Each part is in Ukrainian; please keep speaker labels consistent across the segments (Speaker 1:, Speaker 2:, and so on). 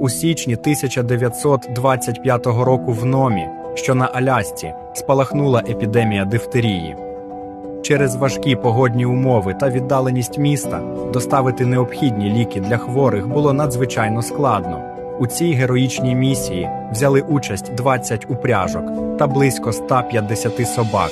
Speaker 1: У січні 1925 року в Номі, що на Алясці, спалахнула епідемія дифтерії. Через важкі погодні умови та віддаленість міста доставити необхідні ліки для хворих було надзвичайно складно. У цій героїчній місії взяли участь 20 упряжок та близько 150 собак.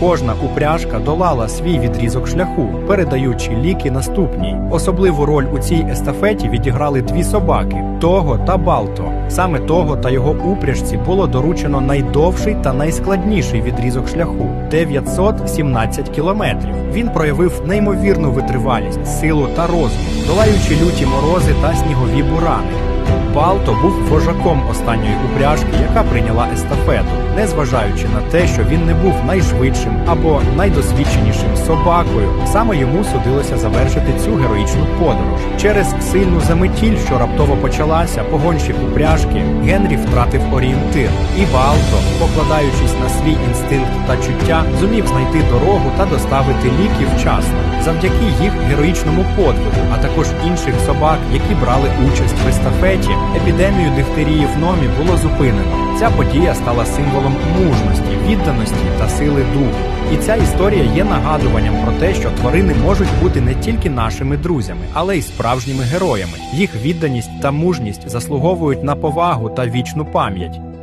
Speaker 1: Кожна упряжка долала свій відрізок шляху, передаючи ліки наступній. Особливу роль у цій естафеті відіграли дві собаки того та Балто. Саме того та його упряжці було доручено найдовший та найскладніший відрізок шляху 917 кілометрів. Він проявив неймовірну витривалість, силу та розум, долаючи люті морози та снігові бурани. Балто був вожаком останньої упряжки, яка прийняла естафету, незважаючи на те, що він не був найшвидшим або найдосвідченішим собакою. Саме йому судилося завершити цю героїчну подорож. Через сильну заметіль, що раптово почалася, погонщик упряжки Генрі втратив орієнтир, і Балто, покладаючись на свій інстинкт та чуття, зумів знайти дорогу та доставити ліки вчасно, завдяки їх героїчному подвигу, а також інших собак, які брали участь в естафеті. Епідемію дифтерії в номі було зупинено. Ця подія стала символом мужності, відданості та сили духу. І ця історія є нагадуванням про те, що тварини можуть бути не тільки нашими друзями, але й справжніми героями. Їх відданість та мужність заслуговують на повагу та вічну пам'ять.